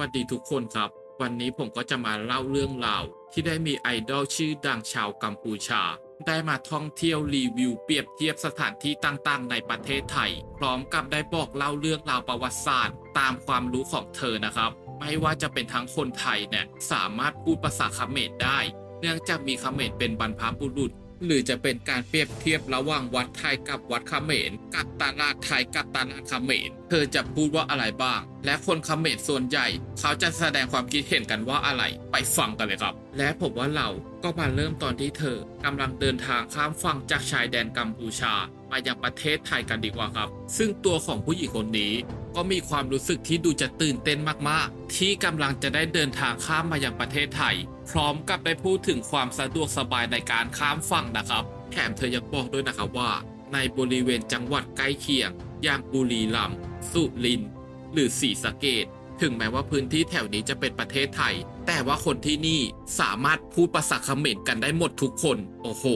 สวัสดีทุกคนครับ วันนี้ผมก็จะมาเล่าเรื่องราวที่ได้มีไอดอลชื่อดังชาวกัมพูชา ได้มาท่องเที่ยวรีวิวเปรียบเทียบสถานที่ต่างๆ ในประเทศไทย พร้อมกับได้บอกเล่าเรื่องราวประวัติศาสตร์ ตามความรู้ของเธอนะครับ ไม่ว่าจะเป็นทั้งคนไทยเนี่ยสามารถพูดภาษาเขมรได้ เนื่องจากมีเขมรเป็นบรรพบุรุษ หรือจะเป็นการเปรียบเทียบระหว่างวัดไทยกับวัดเขมรกับตลาดไทยกับตลาดเขมรเธอจะพูดว่าอะไรบ้าง และคนเขมรส่วนใหญ่ เขาจะแสดงความคิดเห็นกันว่าอะไรไปฟังกันเลยครับ และผมว่าเราก็มาเริ่มตอนที่เธอกำลังเดินทางข้ามฝั่งจากชายแดนกัมพูชามายังประเทศไทยกันดีกว่าครับ ซึ่งตัวของผู้หญิงคนนี้ ก็มีความรู้สึกที่ดูจะตื่นเต้นมากๆ ที่กำลังจะได้เดินทางข้ามมายังประเทศไทย พร้อมกับได้พูดถึงความสะดวกสบายในการข้ามฝั่งนะครับ แถมเธอยังบอกด้วยนะครับว่า ในบริเวณจังหวัดใกล้เคียง อย่างบุรีรัมย์สุรินทร์หรือศรีสะเกดถึงแม้ว่าพื้นที่แถวนี้จะเป็นประเทศไทย แต่ว่าคนที่นี่สามารถพูดภาษาเขมรกันได้หมดทุกคน โอ้โห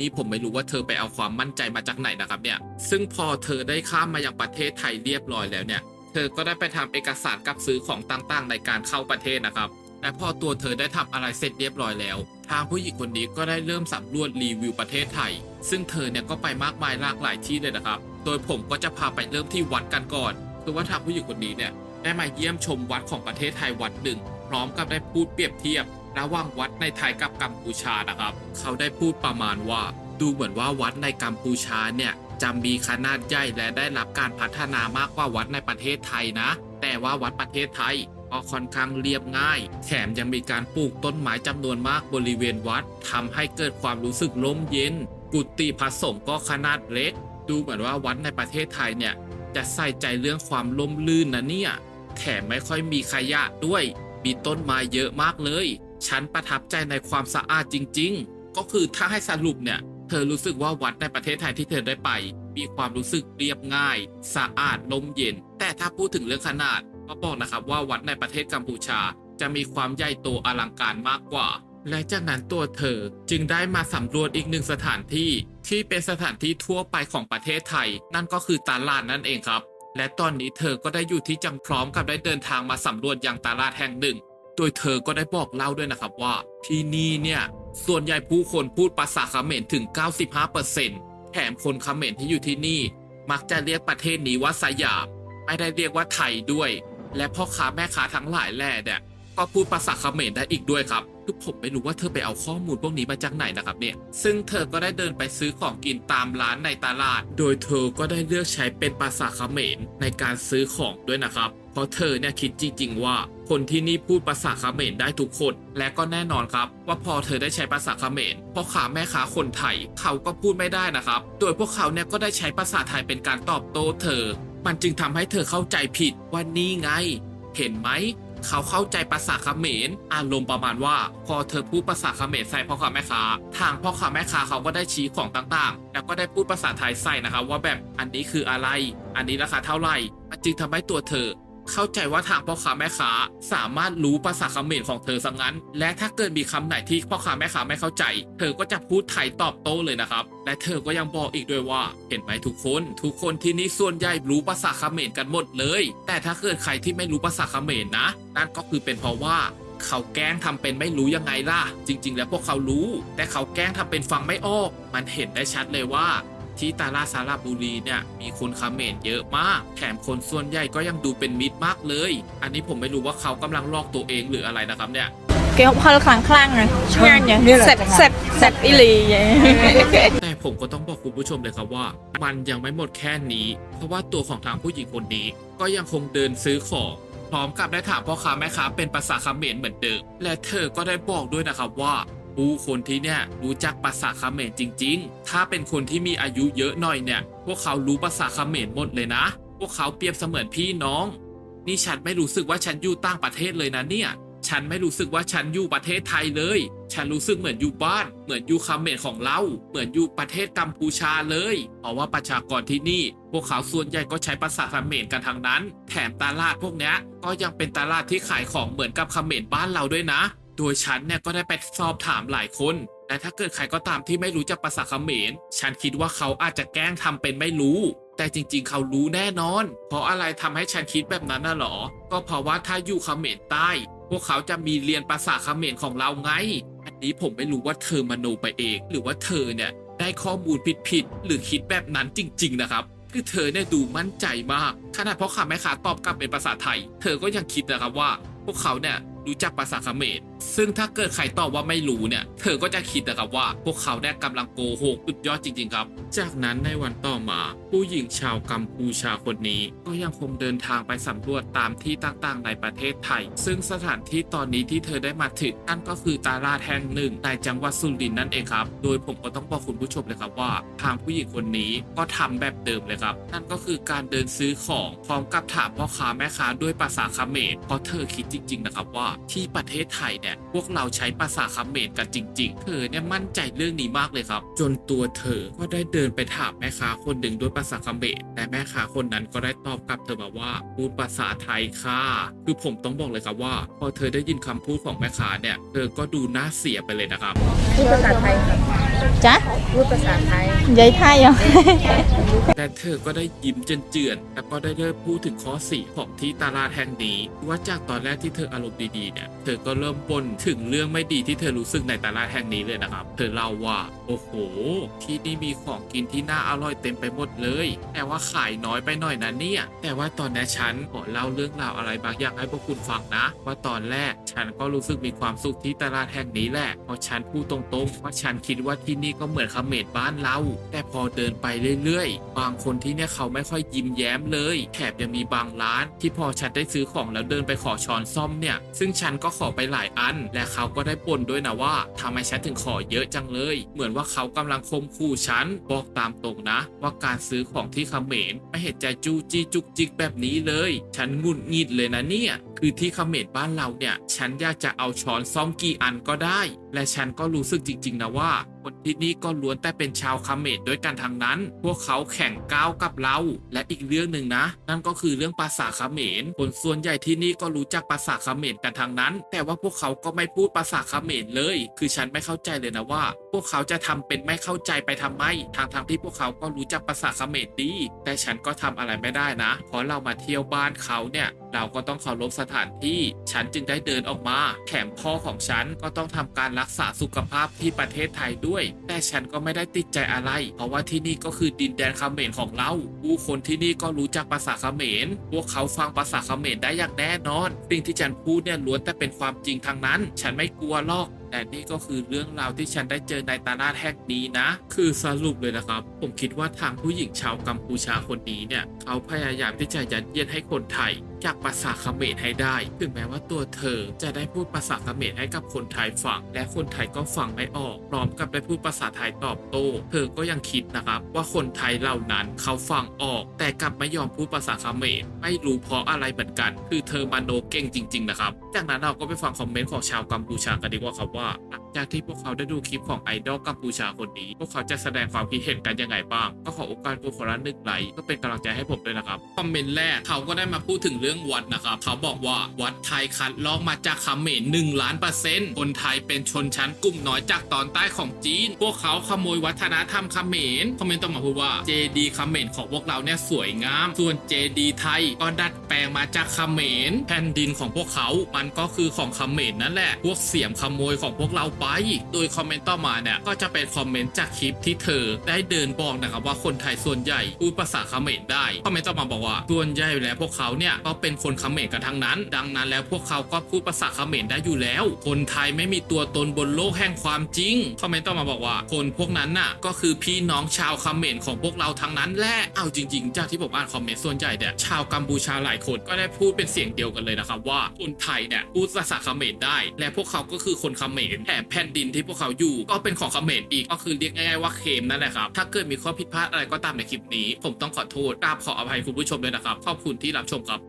นี่ผมไม่รู้ว่าเธอไปเอาความมั่นใจมาจากไหนนะครับเนี่ย ซึ่งพอเธอได้ข้ามมายังประเทศไทยเรียบร้อยแล้วเนี่ย เธอก็ได้ไปทำเอกสารกับซื้อของต่างๆ ในการเข้าประเทศนะครับและพอตัวเธอได้ทำอะไรเสร็จเรียบร้อยแล้ว ทางผู้หญิงคนนี้ก็ได้เริ่มสำรวจรีวิวประเทศไทย ซึ่งเธอเนี่ยก็ไปมากมายหลากหลายที่เลยนะครับ โดยผมก็จะพาไปเริ่มที่วัดกันก่อน คือว่าทางผู้หญิงคนนี้เนี่ยได้มาเยี่ยมชมวัดของประเทศไทยวัดหนึ่ง พร้อมกับได้พูดเปรียบเทียบ ระหว่างวัดในไทยกับกัมพูชานะครับ เขาได้พูดประมาณว่า ดูเหมือนว่าวัดในกัมพูชาเนี่ยจะมีขนาดใหญ่และได้รับการพัฒนามากกว่าวัดในประเทศไทยนะ แต่ว่าวัดประเทศไทยก็ค่อนข้างเรียบง่าย แถมยังมีการปลูกต้นไม้จำนวนมากบริเวณวัดทำให้เกิดความรู้สึกร่มเย็น กุฏิพระสงฆ์ก็ขนาดเล็ก ดูเหมือนว่าวัดในประเทศไทยเนี่ยจะใส่ใจเรื่องความร่มรื่นนะเนี่ย แถมไม่ค่อยมีขยะด้วย มีต้นไม้เยอะมากเลย ฉันประทับใจในความสะอาดจริง ๆ ก็คือถ้าให้สรุปเนี่ยเธอรู้สึกว่าวัดในประเทศไทยที่เธอได้ไป มีความรู้สึกเรียบง่าย สะอาดลมเย็น แต่ถ้าพูดถึงเรื่องขนาด ก็บอกนะครับว่าวัดในประเทศกัมพูชา จะมีความใหญ่โตอลังการมากกว่า และจากนั้นตัวเธอจึงได้มาสำรวจอีกหนึ่งสถานที่ ที่เป็นสถานที่ทั่วไปของประเทศไทย นั่นก็คือตลาดนั่นเองครับ และตอนนี้เธอก็ได้อยู่ที่จังพร้อมกับได้เดินทางมาสำรวจยังตลาดแห่งหนึ่ง โดยเธอก็ได้บอกเล่าด้วยนะครับว่า ที่นี่เนี่ยส่วนใหญ่ผู้คนพูดภาษาเขมรถึง 95%แถมคนเขมรที่อยู่ที่นี่ มักจะเรียกประเทศนี้ว่าสยาม ไม่ได้เรียกว่าไทยด้วย และพ่อค้าแม่ค้าทั้งหลายแหล่เนี่ยก็พูดภาษาเขมรได้อีกด้วยครับคือผมไม่รู้ว่าเธอไปเอาข้อมูลพวกนี้มาจากไหนนะครับเนี่ย ซึ่งเธอก็ได้เดินไปซื้อของกินตามร้านในตลาด โดยเธอก็ได้เลือกใช้เป็นภาษาเขมรในการซื้อของด้วยนะครับ ราะเธอเนี่ยคิดจริง ๆ ว่า คนที่นี่พูดภาษาเขมรได้ทุกคน และก็แน่นอนครับ ว่าพอเธอได้ใช้ภาษาเขมรพ่อค้าแม่ค้าคนไทย เขาก็พูดไม่ได้นะครับ โดยพวกเขาเนี่ยก็ได้ใช้ภาษาไทยเป็นการตอบโต้เธอ มันจึงทำให้เธอเข้าใจผิดว่านี่ไง เห็นไหมเขาเข้าใจภาษาเขมรอารมณ์ประมาณว่า พอเธอพูดภาษาเขมรใส่พ่อค้าแม่ค้า ทางพ่อค้าแม่ค้าเขาก็ได้ชี้ของต่างๆ แล้วก็ได้พูดภาษาไทยใส่นะครับว่าแบบอันนี้คืออะไร อันนี้ราคาเท่าไหร่มันจึงทำให้ตัวเธอ เข้าใจว่าทางพ่อค้าแม่ค้าสามารถรู้ภาษาเขมรของเธอสังนั้น และถ้าเกิดมีคำไหนที่พ่อค้าแม่ค้าไม่เข้าใจ เธอก็จะพูดไทยตอบโต้เลยนะครับ และเธอก็ยังบอกอีกด้วยว่า เห็นไหมทุกคน ทุกคนที่นี่ส่วนใหญ่รู้ภาษาเขมรกันหมดเลย แต่ถ้าเกิดใครที่ไม่รู้ภาษาเขมรนะ นั่นก็คือเป็นเพราะว่าเขาแกล้งทำเป็นไม่รู้ยังไงล่ะ จริง ๆ แล้วพวกเขารู้ แต่เขาแกล้งทำเป็นฟังไม่ออก มันเห็นได้ชัดเลยว่า ที่ตาลาสาราบุรีเนี่ยมีคนคาเมนเยอะมาก แถมคนส่วนใหญ่ก็ยังดูเป็นมิตรมากเลย อันนี้ผมไม่รู้ว่าเขากำลังลอกตัวเองหรืออะไรนะครับเนี่ยเกลพอคลังคลั่งเลยช่วยเนี่ยเซ็บเซ็บเซ็บอิลีแต่ผมก็ต้องบอกคุณผู้ชมเลยครับว่า มันยังไม่หมดแค่นี้ เพราะว่าตัวของทางผู้หญิงคนนี้ ก็ยังคงเดินซื้อของพร้อมกับได้ถามพ่อค้าแม่ค้าเป็นภาษาคาเมนเหมือนเดิม และเธอก็ได้บอกด้วยนะครับว่า ผู้คนที่เนี่ยรู้จักภาษาเขมรจริง ๆ ถ้าเป็นคนที่มีอายุเยอะหน่อยเนี่ย พวกเขารู้ภาษาเขมรหมดเลยนะ พวกเขาเปรียบเสมือนพี่น้อง นี่ฉันไม่รู้สึกว่าฉันอยู่ต่างประเทศเลยนะเนี่ย ฉันไม่รู้สึกว่าฉันอยู่ประเทศไทยเลย ฉันรู้สึกเหมือนอยู่บ้าน เหมือนอยู่คาเมรของเรา เหมือนอยู่ประเทศกัมพูชาเลย เพราะว่าประชากรที่นี่ พวกเขาส่วนใหญ่ก็ใช้ภาษาเขมรกันทางนั้น แถมตลาดพวกเนี้ยก็ยังเป็นตลาดที่ขายของเหมือนกับเขมรบ้านเราด้วยนะ โดยฉันเนี่ยก็ได้ไปสอบถามหลายคนแต่ถ้าเกิดใครก็ตามที่ไม่รู้จักภาษาเขมร ฉันคิดว่าเขาอาจจะแกล้งทำเป็นไม่รู้ แต่จริงๆ เขารู้แน่นอน เพราะอะไรทำให้ฉันคิดแบบนั้นน่ะหรอ ก็เพราะว่าถ้าอยู่เขมรใต้ พวกเขาจะมีเรียนภาษาเขมรของเราไง อันนี้ผมไม่รู้ว่าเธอมโนไปเอง หรือว่าเธอเนี่ยได้ข้อมูลผิดๆหรือคิดแบบนั้นจริง ๆ นะครับ คือเธอเนี่ยดูมั่นใจมาก ขนาดพ่อค้าแม่ค้าตอบกลับเป็นภาษาไทย เธอก็ยังคิดนะครับว่า พวกเขาเนี่ยรู้จักภาษาเขมร ซึ่งถ้าเกิดใครตอบว่าไม่รู้เนี่ย เธอก็จะคิดนะครับว่า พวกเขาเนี่ยกำลังโกหกสุดยอดจริง ๆ ครับ จากนั้นในวันต่อมา ผู้หญิงชาวกัมพูชาคนนี้ ก็ยังคงเดินทางไปสำรวจตามที่ต่างๆ ในประเทศไทย ซึ่งสถานที่ตอนนี้ที่เธอได้มาถึงนั่นก็คือตลาดแห่งหนึ่งในจังหวัดสุรินทร์นั่นเองครับ โดยผมก็ต้องบอกคุณผู้ชมเลยครับว่า ทางผู้หญิงคนนี้ก็ทำแบบเดิมเลยครับ นั่นก็คือการเดินซื้อของพร้อมกับถามพ่อค้าแม่ค้าด้วยภาษาเขมรเพราะเธอคิดจริง ๆ นะครับว่าที่ประเทศไทยเนี่ยพวกเราใช้ภาษาเขมรกันจริง ๆ เธอเนี่ยมั่นใจเรื่องนี้มากเลยครับ จนตัวเธอก็ได้เดินไปถามแม่ค้าคนหนึ่งด้วยภาษาเขมรแต่แม่ค้าคนนั้นก็ได้ตอบกลับเธอมาว่าพูดภาษาไทยค่ะคือผมต้องบอกเลยครับว่า พอเธอได้ยินคำพูดของแม่ค้าเนี่ยเธอก็ดูน่าเสียไปเลยนะครับพูดภาษาไทยค่ะจ๊ะพูดภาษาไทยยายไทยเหรอแต่เธอก็ได้ยิ้มเจือนๆแล้วก็ได้เริ่มพูดถึงข้อเสียของที่ตลาดแห่งนี้ว่าจากตอนแรกที่เธออารมณ์ดีๆเนี่ยเธอก็เริ่มบ่นถึงเรื่องไม่ดีที่เธอรู้สึกในตลาดแห่งนี้เลยนะครับ เธอเล่าว่าโอ้โห ที่นี่มีของกินที่น่าอร่อยเต็มไปหมดเลย แต่ว่าขายน้อยไปหน่อยนะเนี่ย แต่ว่าตอนนี้ฉันขอเล่าเรื่องราวอะไรบางอย่างให้พวกคุณฟังนะ ว่าตอนแรกฉันก็รู้สึกมีความสุขที่ตลาดแห่งนี้แหละเพราะฉันพูดตรงๆว่าฉันคิดว่าที่นี่ก็เหมือนเขมรบ้านเรา แต่พอเดินไปเรื่อยๆ บางคนที่เนี่ยเขาไม่ค่อยยิ้มแย้มเลยแถบยังมีบางร้าน ที่พอฉันได้ซื้อของแล้วเดินไปขอช้อนซ่อมเนี่ย ซึ่งฉันก็ขอไปหลายอันและเขาก็ได้บ่นด้วยนะว่าทำไมฉันถึงขอเยอะจังเลย เหมือนว่าเขากำลังคมคู่ฉันบอกตามตรงนะ ว่าการซื้อของที่เขมรไม่เห็นใจจูจี้จุกจิกแบบนี้เลย ฉันงุนหงิดเลยนะเนี่ย คือที่เขมรบ้านเราเนี่ย ฉันอยากจะเอาช้อนซ่อมกี่อันก็ได้ และฉันก็รู้สึกจริง ๆ นะว่า คนที่นี่ก็ล้วนแต่เป็นชาวเขมรด้วยกันทางนั้น พวกเขาแข่งก้าวกับเรา และอีกเรื่องหนึ่งนะ นั่นก็คือเรื่องภาษาเขมร คนส่วนใหญ่ที่นี่ก็รู้จักภาษาเขมรกันทางนั้น แต่ว่าพวกเขาก็ไม่พูดภาษาเขมรเลย คือฉันไม่เข้าใจเลยนะว่า พวกเขาจะทำเป็นไม่เข้าใจไปทำไม ทางทางที่พวกเขาก็รู้จักภาษาเขมรดี แต่ฉันก็ทำอะไรไม่ได้นะ เพราะเรามาเที่ยวบ้านเขาเนี่ย เราก็ต้องเคารพสถานที่ ฉันจึงได้เดินออกมา แถมพ่อของฉันก็ต้องทำการรักษาสุขภาพที่ประเทศไทยด้วย แต่ฉันก็ไม่ได้ติดใจอะไร เพราะว่าที่นี่ก็คือดินแดนเขมรของเราผู้คนที่นี่ก็รู้จักภาษาเขมร พวกเขาฟังภาษาเขมรได้อย่างแน่นอน สิ่งที่ฉันพูดเนี่ยล้วนแต่เป็นความจริงทางนั้น ฉันไม่กลัวหรอกแต่นี่ก็คือเรื่องราวที่ฉันได้เจอในตลาดแห่งนี้นะ คือสรุปเลยนะครับ ผมคิดว่าทางผู้หญิงชาวกัมพูชาคนนี้เนี่ย เขาพยายามที่จะยัดเยียดให้คนไทย จากภาษาเขมรให้ได้ ถึงแม้ว่าตัวเธอจะได้พูดภาษาเขมรให้กับคนไทยฟัง และคนไทยก็ฟังไม่ออก พร้อมกับได้พูดภาษาไทยตอบโต้ เธอก็ยังคิดนะครับ ว่าคนไทยเหล่านั้นเขาฟังออก แต่กลับไม่ยอมพูดภาษาเขมรไม่รู้เพราะอะไรเหมือนกัน คือเธอมโนเก่งจริง ๆ นะครับ จากนั้นเราก็ไปฟังคอมเมนต์ของชาวกัมพูชากันดีกว่าครับว่าหลังจากที่พวกเขาได้ดูคลิปของไอดอลกัมพูชาคนนี้ พวกเขาจะแสดงความคิดเห็นกันยังไงบ้าง ก็ขอโอกาสกูคนละนึ่งไลค์ก็เป็นกำลังใจให้ผมด้วยนะครับ คอมเมนต์แรกเขาก็ได้มาพูดถึงเรื่องวัดนะครับ เขาบอกว่าวัดไทยคัดลอกมาจากเขมรหนึ่งล้านเปอร์เซ็นต์คนไทยเป็นชนชั้นกลุ่มน้อยจากตอนใต้ของจีน พวกเขาขโมยวัฒนธรรมเขมรคอมเมนต์ต่อมาพูดว่าเจดีเขมรของพวกเราเนี่ยสวยงาม ส่วนเจดีไทยก็ดัดแปลงมาจากเขมรแผ่นดินของพวกเขา มันก็คือของเขมรนั่นแหละ พวกเสียมขโมยของพวกเราไป โดยคอมเมนต์ต่อมาเนี่ยก็จะเป็นคอมเมนต์จากคลิปที่เธอ ได้เดินบอกนะครับว่าคนไทยส่วนใหญ่พูดภาษาเขมรได้คอมเมนต์ต่อมาบอกว่าส่วนใหญ่แล้วพวกเขาเนี่ยก็เป็นคนเขมรกันทั้งนั้น ดังนั้นแล้วพวกเขาก็พูดภาษาเขมรได้อยู่แล้ว คนไทยไม่มีตัวตนบนโลกแห่งความจริงคอมเมนต์ต่อมาบอกว่า คนพวกนั้นน่ะ ก็คือพี่น้องชาวเขมรของพวกเราทั้งนั้นแหละเอาจริง ๆ จากที่ผมอ่านคอมเมนต์ส่วนใหญ่เนี่ยชาวกัมพูชาหลายคนก็ได้พูดเป็นเสียงเดียวกันเลยนะครับว่าคนไทยเนี่ยพูดภาษาเขมรได้ และพวกเขาก็คือคนเขมรแถมแผ่นดินที่พวกเขาอยู่ก็เป็นของเขมรอีกก็คือเรียกง่ายๆว่าเคมนั่นแหละครับถ้าเกิดมีข้อผิดพลาดอะไรก็ตามในคลิปนี้ ผมต้องขอโทษกราบขออภัยคุณผู้ชมด้วยนะครับขอบคุณที่รับชมครับ